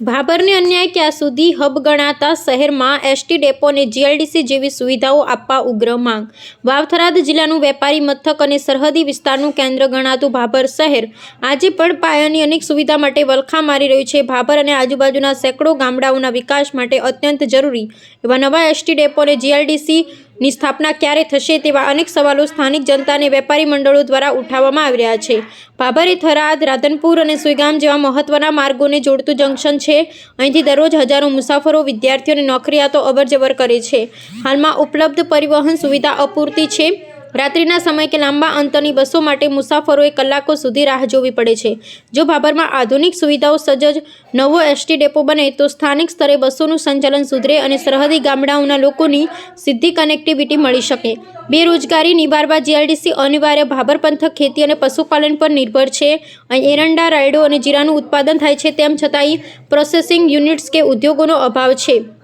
ભાભરને અન્યાય ક્યાં સુધી? હબ ગણાતા શહેરમાં એસટી ડેપોને જીએલડીસી જેવી સુવિધાઓ આપવા ઉગ્ર માંગ. વાવથરાદ જિલ્લાનું વેપારી મથક અને સરહદી વિસ્તારનું કેન્દ્ર ગણાતું ભાભર શહેર આજે પણ પાયાની અનેક સુવિધા માટે વલખા મારી રહ્યું છે. ભાભર અને આજુબાજુના સેંકડો ગામડાઓના વિકાસ માટે અત્યંત જરૂરી. એવા નવા એસટી ડેપોને જીએલડીસી ની સ્થાપના ક્યારે થશે તેવા અનેક સવાલો સ્થાનિક જનતા અને વેપારી મંડળો દ્વારા ઉઠાવવામાં આવી રહ્યા છે. ભાભર, થરાદ, રાધનપુર અને સુઈગામ જેવા મહત્વના માર્ગોને જોડતું જંકશન છે. અહીંથી દરરોજ હજારો મુસાફરો, વિદ્યાર્થીઓ નોકરિયાતો અવરજવર કરે છે. હાલમાં ઉપલબ્ધ પરિવહન સુવિધા અપૂરતી છે. રાત્રિના સમય કે લાંબા અંતરની બસો માટે મુસાફરોએ કલાકો સુધી રાહ જોવી પડે છે. જો ભાભરમાં આધુનિક સુવિધાઓ સજ્જ નવો એસટી ડેપો બને, તો સ્થાનિક સ્તરે બસોનું સંચાલન સુધરે અને સરહદી ગામડાઓના લોકોની સીધી કનેક્ટિવિટી મળી શકે. બેરોજગારી નિવારવા જીઆરડીસી અનિવાર્ય, ભાભર પંથક ખેતી અને પશુપાલન પર નિર્ભર છે. અહીં એરંડા, રાયડો અને જીરાનું ઉત્પાદન થાય છે, તેમ છતાંય પ્રોસેસિંગ યુનિટ્સ કે ઉદ્યોગોનો અભાવ છે.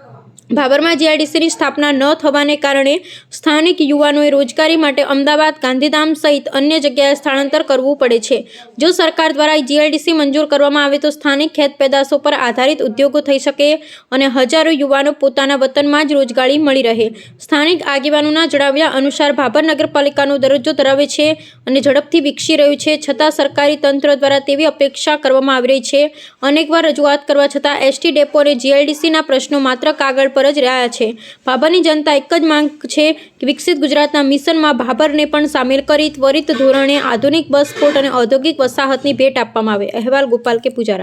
ભાભરમાં જીઆઈડીસીની સ્થાપના ન થવાને કારણે સ્થાનિક યુવાનોએ રોજગારી માટે અમદાવાદ, ગાંધીધામ સહિત અન્ય જગ્યાએ સ્થળાંતર કરવું પડે છે. જો સરકાર દ્વારા જીઆઈડીસી મંજૂર કરવામાં આવે તો સ્થાનિક ખેત પેદાશો પર આધારિત ઉદ્યોગો થઈ શકે અને હજારો યુવાનો પોતાના વતનમાં જ રોજગારી મળી રહે. સ્થાનિક આગેવાનોના જણાવ્યા અનુસાર ભાભર નગરપાલિકાનો દરજ્જો ધરાવે છે અને ઝડપથી વિકસી રહ્યું છે. છતાં સરકારી તંત્ર દ્વારા તેવી અપેક્ષા કરવામાં આવી રહી છે. અનેકવાર રજૂઆત કરવા છતાં એસટી ડેપો અને જીઆઈડીસીના પ્રશ્નો માત્ર કાગળ પર જ રહ્યા છે. ભાભરની જનતા એક જ માંગ છે કે વિકસિત ગુજરાતના મિશનમાં ભાભરને પણ સામેલ કરી ત્વરિત ધોરણે આધુનિક બસ સ્પોટ અને ઔદ્યોગિક વસાહતની ભેટ આપવામાં આવે. અહેવાલ ગોપાલ કે પૂજારા.